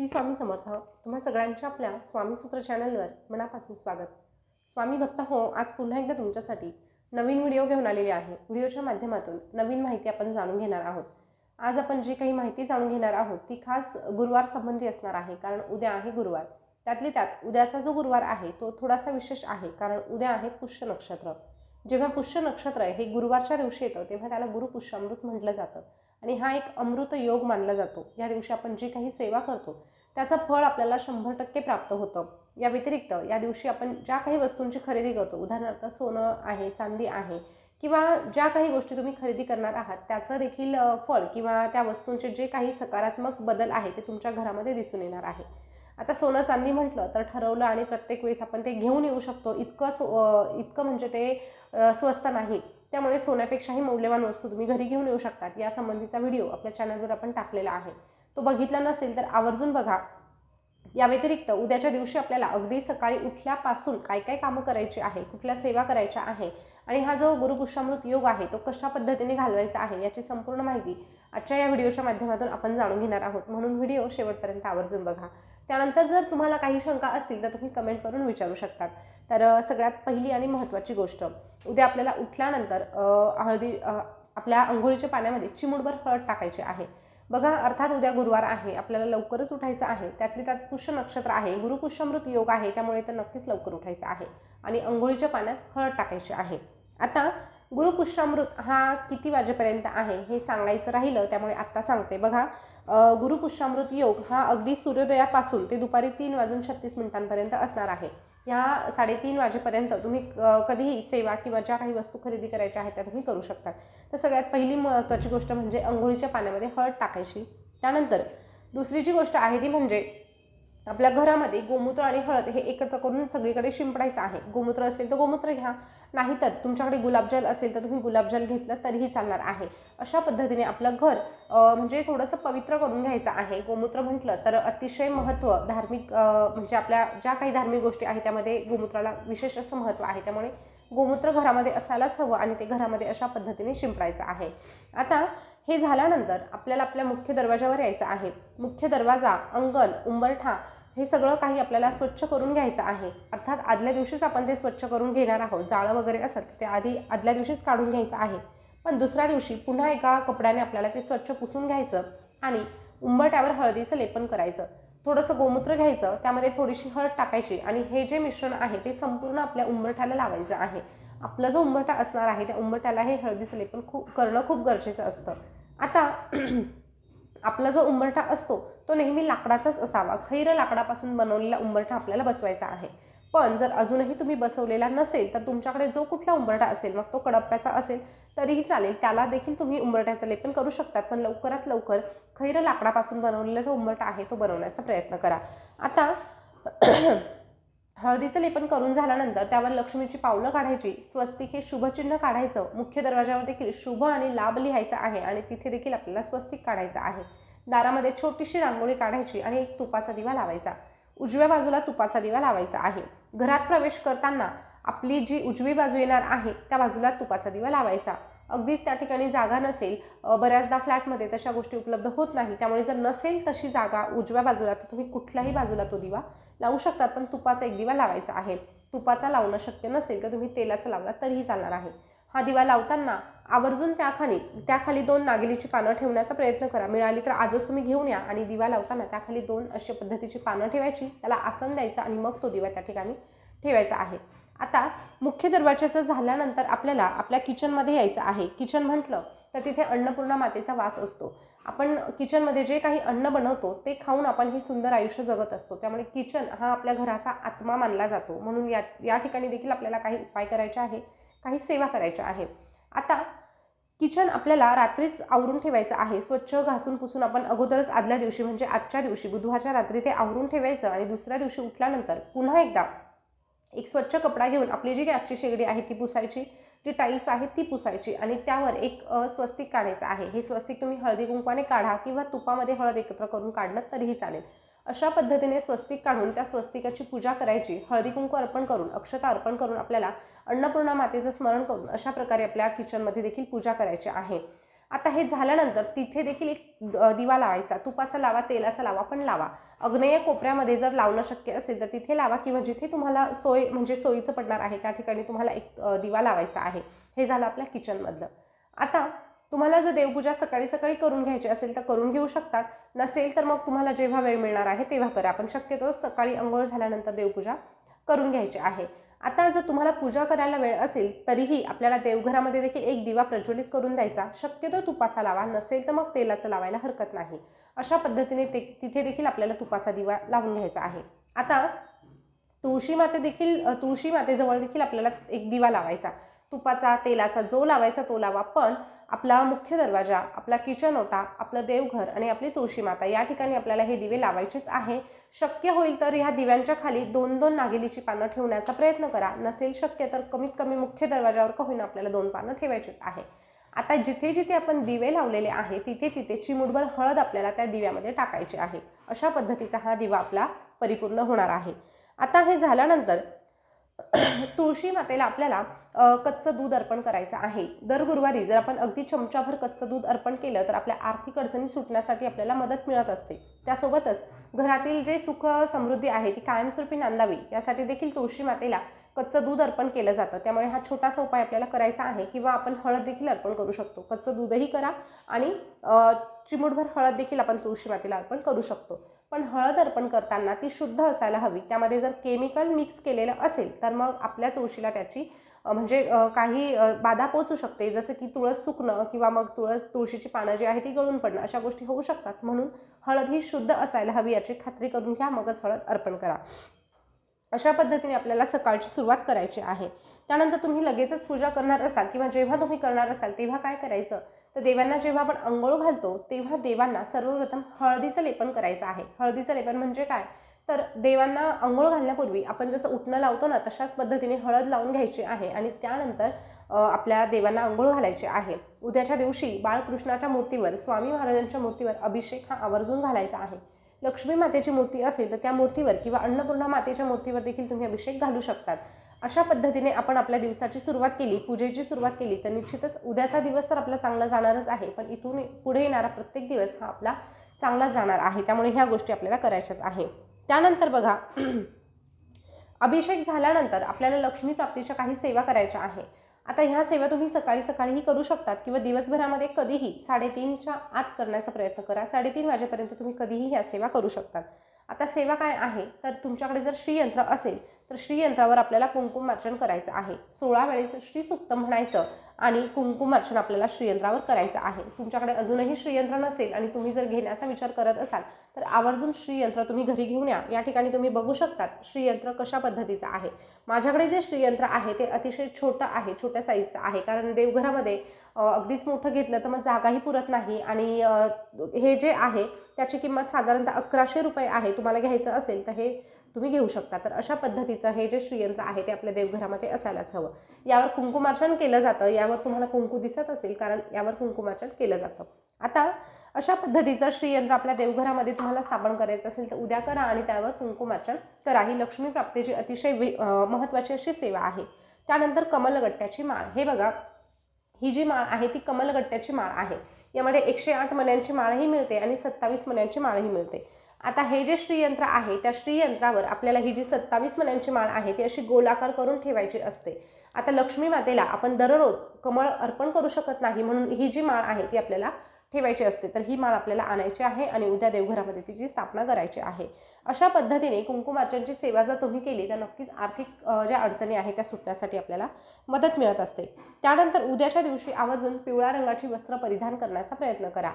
श्री स्वामी समर्थ तुम्हा सगळ्यांच्या आपल्या स्वामीसूत्र चॅनलवर मनापासून स्वागत. स्वामी भक्त हो आज पुन्हा एकदा तुमच्यासाठी नवीन व्हिडिओ घेऊन आलेले आहे. व्हिडिओच्या माध्यमातून नवीन माहिती आपण जाणून घेणार आहोत. आज आपण जी काही माहिती जाणून घेणार आहोत ती खास गुरुवार संबंधी असणार आहे. कारण उद्या आहे गुरुवार. त्यातली त्यात उद्याचा जो गुरुवार आहे तो थोडासा विशेष आहे. कारण उद्या आहे पुष्य नक्षत्र. जेव्हा पुष्य नक्षत्र आहे हे गुरुवारच्या दिवशी येतं तेव्हा त्याला गुरुपुष्यामृत म्हटलं जातं. आणि हा एक अमृत योग मानला जातो. या दिवशी आपण जी काही सेवा करतो त्याचं फळ आपल्याला शंभर टक्के प्राप्त होतं. या व्यतिरिक्त या दिवशी आपण ज्या काही वस्तूंची खरेदी करतो उदाहरणार्थ सोनं आहे चांदी आहे किंवा ज्या काही गोष्टी तुम्ही खरेदी करणार आहात त्याचं देखील फळ किंवा त्या वस्तूंचे जे काही सकारात्मक बदल आहे ते तुमच्या घरामध्ये दिसून येणार आहे. आता सोनं चांदी म्हटलं तर ठरवलं आणि प्रत्येक वेळेस आपण ते घेऊन येऊ शकतो. इतकं सो इतकं म्हणजे ते स्वस्त नाही. त्यामुळे सोन्यापेक्षाही मौल्यवान वस्तू तुम्ही घरी घेऊन येऊ शकतात. या संबंधीचा व्हिडिओ आपल्या चॅनलवर आपण टाकलेला आहे. तो बघितला नसेल तर आवर्जून बघा. या व्यतिरिक्त उद्याच्या दिवशी आपल्याला अगदी सकाळी उठल्यापासून काय काय कामं करायची आहे कुठल्या सेवा करायच्या आहे आणि हा जो गुरुपुष्यामृत योग आहे तो कशा पद्धतीने घालवायचा आहे याची संपूर्ण माहिती आजच्या या व्हिडिओच्या माध्यमातून आपण जाणून घेणार आहोत. म्हणून व्हिडिओ शेवटपर्यंत आवर्जून बघा. त्यानंतर जर तुम्हाला काही शंका असतील तर तुम्ही कमेंट करून विचारू शकतात. तर सगळ्यात पहिली आणि महत्त्वाची गोष्ट उद्या आपल्याला उठल्यानंतर हळदी आपल्या आंघोळीच्या पाण्यामध्ये चिमुडभर हळद टाकायची आहे. बघा अर्थात उद्या गुरुवार आहे आपल्याला लवकरच उठायचं आहे. त्यातली त्यात पुष्य नक्षत्र आहे गुरुपुष्यमृत योग आहे त्यामुळे तर नक्कीच लवकर उठायचं आहे. आणि आंघोळीच्या पाण्यात हळद टाकायची आहे. आता गुरुपुष्यामृत हा किती वाजेपर्यंत आहे हे सांगायचं राहिलं त्यामुळे आत्ता सांगते. बघा गुरुपुष्यामृत योग हा अगदी सूर्योदयापासून ते दुपारी तीन वाजून छत्तीस मिनिटांपर्यंत असणार आहे. ह्या साडेतीन वाजेपर्यंत तुम्ही कधीही सेवा किंवा ज्या काही वस्तू खरेदी करायच्या आहेत त्या तुम्ही करू शकता. तर सगळ्यात पहिली महत्त्वाची गोष्ट म्हणजे अंघोळीच्या पाण्यामध्ये हळद टाकायची. त्यानंतर दुसरी जी गोष्ट आहे ती म्हणजे आपल्या घरामध्ये गोमूत्र आणि हळद हे एकत्र करून सगळीकडे शिंपडायचं आहे. गोमूत्र असेल तर गोमूत्र घ्या नाहीतर तुमच्याकडे गुलाबजल असेल तर तुम्ही गुलाबजल घेतलं तरीही चालणार आहे. अशा पद्धतीने आपलं घर म्हणजे थोडंसं पवित्र करून घ्यायचं आहे. गोमूत्र म्हटलं तर अतिशय महत्त्व धार्मिक म्हणजे आपल्या ज्या काही धार्मिक गोष्टी आहेत त्यामध्ये गोमूत्राला विशेष असं महत्त्व आहे. त्यामुळे गोमूत्र घरामध्ये असायलाच हवं आणि ते घरामध्ये अशा पद्धतीने शिंपडायचं आहे. आता हे झाल्यानंतर आपल्याला आपल्या मुख्य दरवाजावर यायचं आहे. मुख्य दरवाजा अंगण उंबरठा हे सगळं काही आपल्याला स्वच्छ करून घ्यायचं आहे. अर्थात आदल्या दिवशीच आपण ते स्वच्छ करून घेणार आहोत. जाळं वगैरे असत ते आधी आदल्या दिवशीच काढून घ्यायचं आहे. पण दुसऱ्या दिवशी पुन्हा एका कपड्याने आपल्याला ते स्वच्छ पुसून घ्यायचं आणि उंबरट्यावर हळदीचं लेपन करायचं. थोडंसं गोमूत्र घ्यायचं त्यामध्ये थोडीशी हळद टाकायची आणि हे जे मिश्रण आहे ते संपूर्ण आपल्या उंबरठ्याला लावायचं आहे. आपला जो उंबरठा असणार आहे त्या उंबरठ्याला हे हळदीचं लेपन खूप करणं खूप गरजेचं असतं. आता आपला जो उंबरठा असतो तो नेहमी लाकडाचाच असावा. खैर लाकडापासून बनवलेला उंबरठा आपल्याला बसवायचा आहे. पण जर अजूनही तुम्ही बसवलेला नसेल तर तुमच्याकडे जो कुठला उंबरठा असेल मग तो कडप्प्याचा असेल तरीही चालेल. त्याला देखील तुम्ही उंबरट्याचं लेपन करू शकतात पण लवकरात लवकर खैर लाकडापासून बनवलेला जो उंबरठा आहे तो बनवण्याचा प्रयत्न करा. आता हळदीचं लेपन करून झाल्यानंतर त्यावर लक्ष्मीची पावलं काढायची स्वस्तिक हे शुभचिन्ह काढायचं. मुख्य दरवाजावर देखील शुभ आणि लाभ लिहायचा आहे आणि तिथे देखील आपल्याला स्वस्तिक काढायचं आहे. दारामध्ये छोटीशी रांगोळी काढायची आणि एक तुपाचा दिवा लावायचा. उजव्या बाजूला तुपाचा दिवा लावायचा आहे. घरात प्रवेश करताना आपली जी उजवी बाजू येणार आहे त्या बाजूला तुपाचा दिवा लावायचा. अगदीच त्या ठिकाणी जागा नसेल बऱ्याचदा फ्लॅटमध्ये तशा गोष्टी उपलब्ध होत नाही त्यामुळे जर नसेल तशी जागा उजव्या बाजूला तर तुम्ही कुठल्याही बाजूला तो दिवा लावू शकतात पण तुपाचा एक दिवा लावायचा आहे. तुपाचा लावणं शक्य नसेल तर तुम्ही तेलाचा लावला तरीही चालणार आहे. हा दिवा लावताना आवर्जून त्याखाली त्याखाली दोन नागिलीची पानं ठेवण्याचा प्रयत्न करा. मिळाली तर आजच तुम्ही घेऊन या आणि दिवा लावताना त्याखाली दोन अशा पद्धतीची पानं ठेवायची. त्याला आसन द्यायचं आणि मग तो दिवा त्या ठिकाणी ठेवायचा आहे. आता मुख्य दरवाजाचं झाल्यानंतर आपल्याला आपल्या किचनमध्ये यायचं आहे. किचन म्हटलं तर तिथे अन्नपूर्णा मातेचा वास असतो. आपण किचनमध्ये जे काही अन्न बनवतो ते खाऊन आपण हे सुंदर आयुष्य जगत असतो. त्यामुळे किचन हा आपल्या घराचा आत्मा मानला जातो. म्हणून या या ठिकाणी देखील आपल्याला काही उपाय करायचे आहे. काही सेवा करायच्या आहे आता किचन आपल्याला रात्रीच आवरून ठेवायचं आहे. स्वच्छ घासून पुसून आपण अगोदरच आदल्या दिवशी म्हणजे आजच्या दिवशी बुधवारच्या रात्री ते आवरून ठेवायचं आणि दुसऱ्या दिवशी उठल्यानंतर पुन्हा एकदा एक स्वच्छ कपडा घेऊन आपली जी गॅसची शेगडी आहे ती पुसायची जी टाईल्स आहेत ती पुसायची आणि त्यावर एक स्वस्तिक काढायचं आहे. हे स्वस्तिक तुम्ही हळदी कुंकवाने काढा किंवा तुपामध्ये हळद एकत्र करून काढलं तरीही चालेल. अशा पद्धतीने स्वस्तिक काढून त्या स्वस्तिकाची पूजा करायची. हळदी कुंकू अर्पण करून अक्षता अर्पण करून आपल्याला अन्नपूर्णा मातेचं स्मरण करून अशा प्रकारे आपल्या किचनमध्ये देखील पूजा करायची आहे. आता हे झाल्यानंतर तिथे देखील एक दिवा लावायचा. तुपाचा लावा तेलाचा लावा पण लावा. अग्नेय कोपऱ्यामध्ये जर लावणं शक्य असेल तर तिथे लावा किंवा जिथे तुम्हाला सोय म्हणजे सोयीचं पडणार आहे त्या ठिकाणी तुम्हाला एक दिवा लावायचा आहे. हे झालं आपल्या किचनमधलं आता तुम्हाला जर देवपूजा सकाळी सकाळी करून घ्यायची असेल तर करून घेऊ शकतात. नसेल तर मग तुम्हाला जेव्हा वेळ मिळणार आहे तेव्हा करा. पण शक्यतो सकाळी अंघोळ झाल्यानंतर देवपूजा करून घ्यायची आहे. आता जर तुम्हाला पूजा करायला वेळ असेल तरीही आपल्याला देवघरामध्ये देखील एक दिवा प्रज्वलित करून द्यायचा. शक्यतो तुपाचा लावा. नसेल तर मग तेलाचं लावायला हरकत नाही. अशा पद्धतीने ते तिथे देखील आपल्याला तुपाचा दिवा लावून घ्यायचा आहे. आता तुळशी माते देखील तुळशी मातेजवळ देखील आपल्याला एक दिवा लावायचा. तुपाचा तेलाचा जो लावायचा तो लावा पण आपला मुख्य दरवाजा आपला किचन ओटा आपलं देवघर आणि आपली तुळशी माता या ठिकाणी आपल्याला हे दिवे लावायचेच आहे. शक्य होईल तर ह्या दिव्यांच्या खाली दोन दोन नागेलीची पानं ठेवण्याचा प्रयत्न करा. नसेल शक्य तर कमीत कमी मुख्य दरवाजावर का होईना आपल्याला दोन पानं ठेवायचीच आहे. आता जिथे जिथे आपण दिवे लावलेले आहे तिथे तिथे चिमुटभर हळद आपल्याला त्या दिव्यामध्ये टाकायची आहे. अशा पद्धतीचा हा दिवा आपला परिपूर्ण होणार आहे. आता हे झाल्यानंतर तुळशी मातेला आपल्याला कच्चं दूध अर्पण करायचं आहे. दर गुरुवारी जर आपण अगदी चमचाभर कच्चं दूध अर्पण केलं तर आपल्या आर्थिक अडचणी सुटण्यासाठी आपल्याला मदत मिळत असते. त्यासोबतच घरातील जे सुख समृद्धी आहे ती कायमस्वरूपी नांदावी. यासाठी देखील तुळशी मातेला कच्चं दूध अर्पण केलं जातं. त्यामुळे हा छोटासा उपाय आपल्याला करायचा आहे किंवा आपण हळद देखील अर्पण करू शकतो. कच्चं दूधही करा आणि चिमूटभर हळद देखील आपण तुळशी मातेला अर्पण करू शकतो. पण हळद अर्पण करताना ती शुद्ध असायला हवी. त्यामध्ये जर केमिकल मिक्स केलेलं असेल तर मग आपल्या तुळशीला त्याची म्हणजे काही बाधा पोचू शकते. जसं की तुळस सुकणं किंवा मग तुळस तुळशीची पानं जी आहे ती गळून पडणं अशा गोष्टी होऊ शकतात. म्हणून हळद ही शुद्ध असायला हवी याची खात्री करून घ्या. मगच हळद अर्पण करा. अशा पद्धतीने आपल्याला सकाळची सुरुवात करायची आहे. त्यानंतर तुम्ही लगेचच पूजा करणार असाल किंवा जेव्हा तुम्ही करणार असाल तेव्हा काय करायचं? तर देवांना जेव्हा आपण अंघोळ घालतो तेव्हा देवांना सर्वप्रथम हळदीचं लेपन करायचं आहे. हळदीचं लेपन म्हणजे काय? तर देवांना आंघोळ घालण्यापूर्वी आपण जसं उठणं लावतो ना तशाच पद्धतीने हळद लावून घ्यायची आहे आणि त्यानंतर आपल्या देवांना आंघोळ घालायचे आहे. उद्याच्या दिवशी बाळकृष्णाच्या मूर्तीवर स्वामी महाराजांच्या मूर्तीवर अभिषेक हा आवर्जून घालायचा आहे. लक्ष्मी मातेची मूर्ती असेल तर त्या मूर्तीवर किंवा अन्नपूर्णा मातेच्या मूर्तीवर देखील तुम्ही अभिषेक घालू शकतात. अशा पद्धतीने आपण आपल्या दिवसाची सुरुवात केली पूजेची सुरुवात केली तर निश्चितच उद्याचा दिवस तर आपला चांगला जाणारच आहे. पण इथून पुढे येणारा प्रत्येक दिवस हा आपला चांगला जाणार आहे. त्यामुळे ह्या गोष्टी आपल्याला करायच्याच आहे. त्यानंतर बघा अभिषेक झाल्यानंतर आपल्याला लक्ष्मी प्राप्तीच्या काही सेवा करायच्या आहे. आता ह्या सेवा तुम्ही सकाळी सकाळीही करू शकतात किंवा दिवसभरामध्ये कधीही साडेतीनच्या आत करण्याचा प्रयत्न करा. साडेतीन वाजेपर्यंत तुम्ही कधीही ह्या सेवा करू शकतात. आता सेवा काय आहे? तर तुमच्याकडे जर श्रीयंत्र असेल तर श्रीयंत्रावर आपल्याला कुंकुमार्चन करायचं आहे. सोळा वेळेस श्रीसुक्त म्हणायचं आणि कुंकुमार्चन आपल्याला श्रीयंत्रावर करायचं आहे. तुमच्याकडे अजूनही श्रीयंत्र नसेल आणि तुम्ही जर घेण्याचा विचार करत असाल तर आवर्जून श्रीयंत्र तुम्ही घरी घेऊन या. या ठिकाणी तुम्ही बघू शकतात श्रीयंत्र कशा पद्धतीचं आहे. माझ्याकडे जे श्रीयंत्र आहे ते अतिशय छोटं आहे छोट्या साईजचं आहे. कारण देवघरामध्ये अगदीच मोठं घेतलं तर मग जागाही पुरत नाही. आणि हे जे आहे त्याची किंमत साधारणतः अकराशे रुपये आहे. तुम्हाला घ्यायचं असेल तर हे तुम्ही घेऊ शकता. तर अशा पद्धतीचं हे जे श्रीयंत्र आहे ते आपल्या देवघरामध्ये असायलाच हवं. यावर कुंकुमार्चन केलं जातं. यावर तुम्हाला कुंकू दिसत असेल कारण यावर कुंकुमार्चन केलं जातं. आता अशा पद्धतीचं श्रीयंत्र आपल्या देवघरामध्ये तुम्हाला स्थापन करायचं असेल तर उद्या करा आणि त्यावर कुंकुमार्चन करा. ही लक्ष्मी प्राप्तीची अतिशय महत्त्वाची अशी सेवा आहे. त्यानंतर कमलगट्ट्याची माळ. हे बघा ही जी माळ आहे ती कमलगट्ट्याची माळ आहे. यामध्ये एकशे आठ मण्यांची माळही मिळते आणि सत्तावीस मण्यांची माळही मिळते. आता हे जे श्रीयंत्र आहे त्या श्रीयंत्रावर आपल्याला ही जी सत्तावीस मण्यांची माळ आहे ती अशी गोलाकार करून ठेवायची असते. आता लक्ष्मी मातेला आपण दररोज कमळ अर्पण करू शकत नाही म्हणून ही जी माळ आहे ती आपल्याला ठेवायची असते. तर ही माळ आपल्याला आणायची आहे आणि उद्या देवघरामध्ये तिची स्थापना करायची आहे. अशा पद्धतीने कुंकुमार्चनची सेवा जर तुम्ही केली तर नक्कीच आर्थिक ज्या अडचणी आहेत त्या सुटण्यासाठी आपल्याला मदत मिळत असते. त्यानंतर उद्याच्या दिवशी आवर्जून पिवळ्या रंगाची वस्त्र परिधान करण्याचा प्रयत्न करा.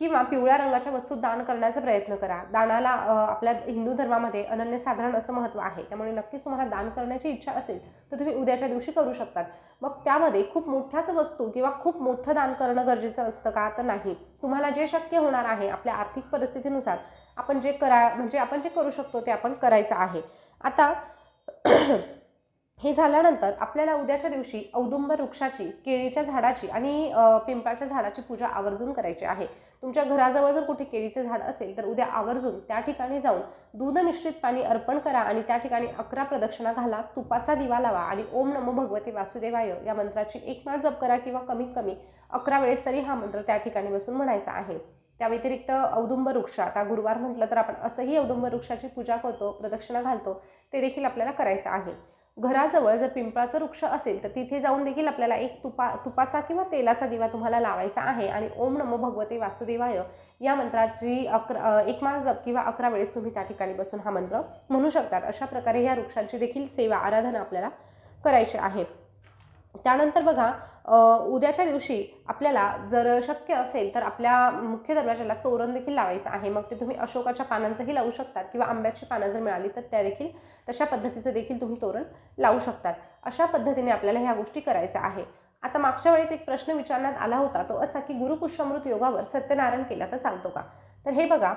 किंवा पिवळ्या रंगाच्या वस्तू दान करण्याचा प्रयत्न करा. दानाला आपल्या हिंदू धर्मामध्ये अनन्यसाधारण असं महत्त्व आहे. त्यामुळे नक्कीच तुम्हाला दान करण्याची इच्छा असेल तर तुम्ही उद्याच्या दिवशी करू शकतात. मग त्यामध्ये खूप मोठ्याच वस्तू किंवा खूप मोठं दान करणं गरजेचं असतं का? तर नाही. तुम्हाला जे शक्य होणार आहे आपल्या आर्थिक परिस्थितीनुसार आपण जे करा म्हणजे आपण जे करू शकतो ते आपण करायचं आहे. आता हे झाल्यानंतर आपल्याला उद्याच्या दिवशी औदुंबर वृक्षाची केळीच्या झाडाची आणि पिंपळाच्या झाडाची पूजा आवर्जून करायची आहे. तुमच्या घराजवळ जर कुठे केळीचे झाड असेल तर उद्या आवर्जून त्या ठिकाणी जाऊन दूध मिश्रित पाणी अर्पण करा आणि त्या ठिकाणी अकरा प्रदक्षिणा घाला तुपाचा दिवा लावा आणि ओम नमो भगवते वासुदेवाय या मंत्राची एक माळ जप करा किंवा कमीत कमी अकरा वेळेस तरी हा मंत्र त्या ठिकाणी बसून म्हणायचा आहे. त्या व्यतिरिक्त औदुंब वृक्ष आता गुरुवार म्हटलं तर आपण असंही औदुंब वृक्षाची पूजा करतो प्रदक्षिणा घालतो ते देखील आपल्याला करायचं आहे. घराजवळ जर पिंपळाचं वृक्ष असेल तर तिथे जाऊन देखील आपल्याला एक तुपा तुपाचा किंवा तेलाचा दिवा तुम्हाला लावायचा आहे. आणि ओम नमो भगवते वासुदेवाय या मंत्राची अकरा एक माळ जप किंवा अकरा वेळेस तुम्ही त्या ठिकाणी बसून हा मंत्र म्हणू शकतात. अशा प्रकारे ह्या वृक्षांची देखील सेवा आराधना आपल्याला करायची आहे. त्यानंतर बघा उद्याच्या दिवशी आपल्याला जर शक्य असेल तर आपल्या मुख्य दरवाजाला तोरण देखील लावायचं आहे. मग ते तुम्ही अशोकाच्या पानांचंही लावू शकतात किंवा आंब्याची पानं जर मिळाली तर त्या देखील तशा पद्धतीचं देखील तुम्ही तोरण लावू शकतात. अशा पद्धतीने आपल्याला ह्या गोष्टी करायच्या आहे. आता मागच्या वेळेस एक प्रश्न विचारण्यात आला होता तो असा की गुरुपुष्यामृत योगावर सत्यनारायण केला तर चालतो का? तर हे बघा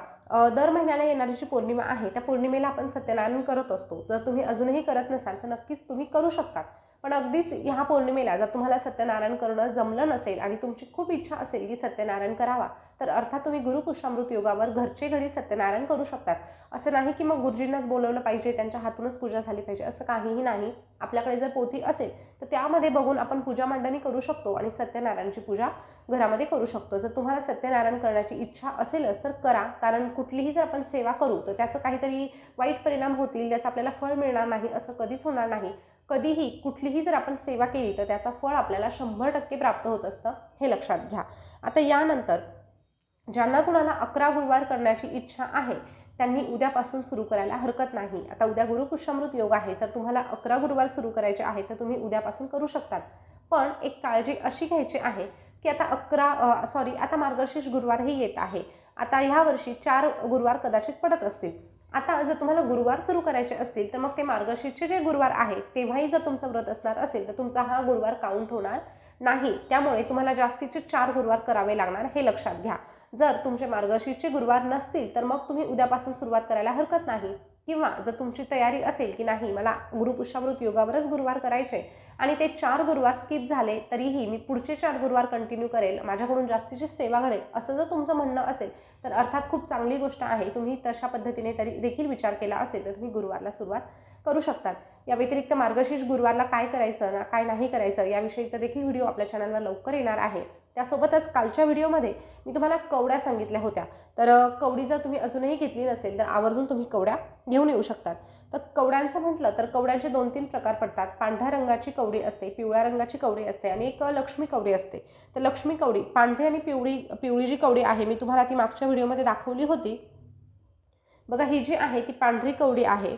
दर महिन्याला येणारी जी पौर्णिमा आहे त्या पौर्णिमेला आपण सत्यनारायण करत असतो. जर तुम्ही अजूनही करत नसाल तर नक्कीच तुम्ही करू शकता पण अगदीच ह्या पौर्णिमेला जर तुम्हाला सत्यनारायण करणं जमलं नसेल आणि तुमची खूप इच्छा असेल की सत्यनारायण करावा तर अर्थात तुम्ही गुरुपुष्यामृत योगावर घरचे घरी सत्यनारायण करू शकतात. असं नाही की मग गुरुजींनाच बोलवलं पाहिजे त्यांच्या हातूनच पूजा झाली पाहिजे असं काहीही नाही. आपल्याकडे जर पोथी असेल तर त्यामध्ये बघून आपण पूजा मांडणी करू शकतो आणि सत्यनारायणची पूजा घरामध्ये करू शकतो. जर तुम्हाला सत्यनारायण करण्याची इच्छा असेलच तर करा. कारण कुठलीही जर आपण सेवा करू तर त्याचं काहीतरी वाईट परिणाम होतील ज्याचं आपल्याला फळ मिळणार नाही असं कधीच होणार नाही. कधीही कुठलीही जर आपण सेवा केली तर त्याचा फळ आपल्याला शंभर टक्के प्राप्त होत असतं हे लक्षात घ्या. आता यानंतर ज्यांना कुणाला अकरा गुरुवार करण्याची इच्छा आहे त्यांनी उद्यापासून सुरू करायला हरकत नाही. आता उद्या गुरुपुष्यामृत योग आहे जर तुम्हाला अकरा गुरुवार सुरू करायचे आहे तर तुम्ही उद्यापासून करू शकतात. पण एक काळजी अशी घ्यायची आहे की आता अकरा सॉरी आता मार्गशीर्ष गुरुवारही येत आहे. आता ह्या वर्षी चार गुरुवार कदाचित पडत असतील. आता जर तुम्हाला गुरुवार सुरू करायचे असतील तर मग ते मार्गशीर्षचे जे गुरुवार आहेत तेव्हाही जर तुमचं व्रत असणार असेल तर तुमचा हा गुरुवार काउंट होणार नाही. त्यामुळे तुम्हाला जास्तीचे चार गुरुवार करावे लागणार हे लक्षात घ्या. जर तुमचे मार्गशीर्षचे गुरुवार नसतील तर मग तुम्ही उद्यापासून सुरुवात करायला हरकत नाही. किंवा जर तुमची तयारी असेल की नाही मला गुरुपुष्यामृत योगावरच गुरुवार करायचे आणि ते चार गुरुवार स्किप झाले तरीही मी पुढचे चार गुरुवार कंटिन्यू करेल माझ्याकडून जास्तीची सेवा घडेल असं जर तुमचं म्हणणं असेल तर अर्थात खूप चांगली गोष्ट आहे. तुम्ही तशा पद्धतीने तरी देखील विचार केला असेल तर तुम्ही गुरुवारला सुरुवात करू शकतात. या व्यतिरिक्त मार्गशीर्ष गुरुवारला काय करायचं ना काय नाही करायचं याविषयीचा देखील व्हिडिओ आपल्या चॅनलवर लवकर येणार आहे. त्यासोबतच कालच्या व्हिडिओमध्ये मी तुम्हाला कवड्या सांगितल्या होत्या. तर कवडी जर तुम्ही अजूनही घेतली नसेल तर आवर्जून तुम्ही कवड्या घेऊन येऊ शकतात. तर कवड्यांचं म्हटलं तर कवड्यांचे दोन तीन प्रकार पडतात. पांढऱ्या रंगाची कवडी असते पिवळ्या रंगाची कवडी असते आणि एक लक्ष्मी कवडी असते. तर लक्ष्मी कवडी पांढरी आणि पिवळी पिवळी जी कवडी आहे मी तुम्हाला ती मागच्या व्हिडिओमध्ये दाखवली होती. बघा ही जी आहे ती पांढरी कवडी आहे.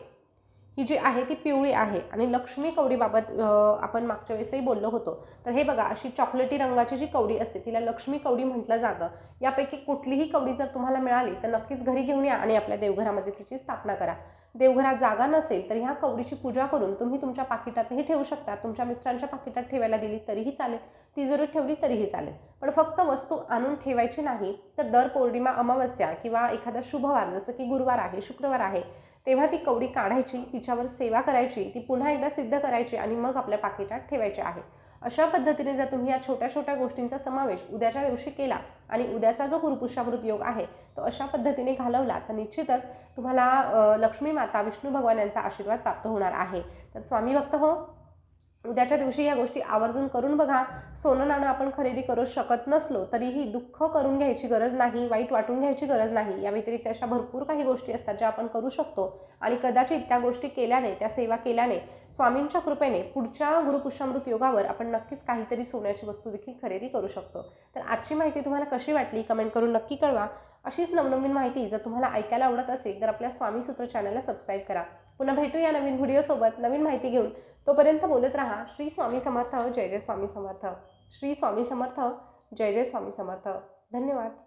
ही जी आहे ती पिवळी आहे. आणि लक्ष्मी कवडीबाबत आपण मागच्या वेळेसही बोललो होतो. तर हे बघा अशी चॉकलेटी रंगाची जी कवडी असते तिला लक्ष्मी कवडी म्हटलं जातं. यापैकी कुठलीही कवडी जर तुम्हाला मिळाली तर नक्कीच घरी घेऊन या आणि आपल्या देवघरामध्ये तिची स्थापना करा. देवघरात जागा नसेल तर ह्या कवडीची पूजा करून तुम्ही तुमच्या पाकिटातही ठेवू शकता. तुमच्या मिस्टरांच्या पाकिटात ठेवायला दिली तरीही चालेल. तिजोरी ठेवली तरीही चालेल. पण फक्त वस्तू आणून ठेवायची नाही तर दर पौर्णिमा अमावस्या किंवा एखादा शुभवार जसं की गुरुवार आहे शुक्रवार आहे तेव्हा ती कवडी काढायची तिच्यावर सेवा करायची ती पुन्हा एकदा सिद्ध करायची आणि मग आपल्या पाकिटात ठेवायची आहे. अशा पद्धतीने जर तुम्ही या छोट्या छोट्या गोष्टींचा समावेश उद्याच्या दिवशी केला आणि उद्याचा जो गुरुपुष्यामृत योग आहे तो अशा पद्धतीने घालवला तर निश्चितच तुम्हाला लक्ष्मी माता विष्णू भगवान यांचा आशीर्वाद प्राप्त होणार आहे. तर स्वामी भक्त हो. उद्याच्या दिवशी या गोष्टी आवर्जून करून बघा. सोनं नाणं आपण खरेदी करू शकत नसलो तरीही दुःख करून घ्यायची गरज नाही वाईट वाटून घ्यायची गरज नाही. या व्यतिरिक्त अशा भरपूर काही गोष्टी असतात ज्या आपण करू शकतो. आणि कदाचित त्या गोष्टी केल्याने त्या सेवा केल्याने स्वामींच्या कृपेने पुढच्या गुरुपुष्यामृत योगावर आपण नक्कीच काहीतरी सोन्याची वस्तू देखील खरेदी करू शकतो. तर आजची माहिती तुम्हाला कशी वाटली कमेंट करून नक्की कळवा. अशीच नवनवीन माहिती जर तुम्हाला ऐकायला आवडत असेल तर आपल्या स्वामी सूत्र चॅनलला सबस्क्राईब करा. पुन्हा भेटूया नवीन व्हिडिओसोबत नवीन माहिती घेऊन. तोपर्यंत बोलत राहा. श्री स्वामी समर्थ. जय जय स्वामी समर्थ. श्री स्वामी समर्थ. जय जय स्वामी समर्थ. धन्यवाद.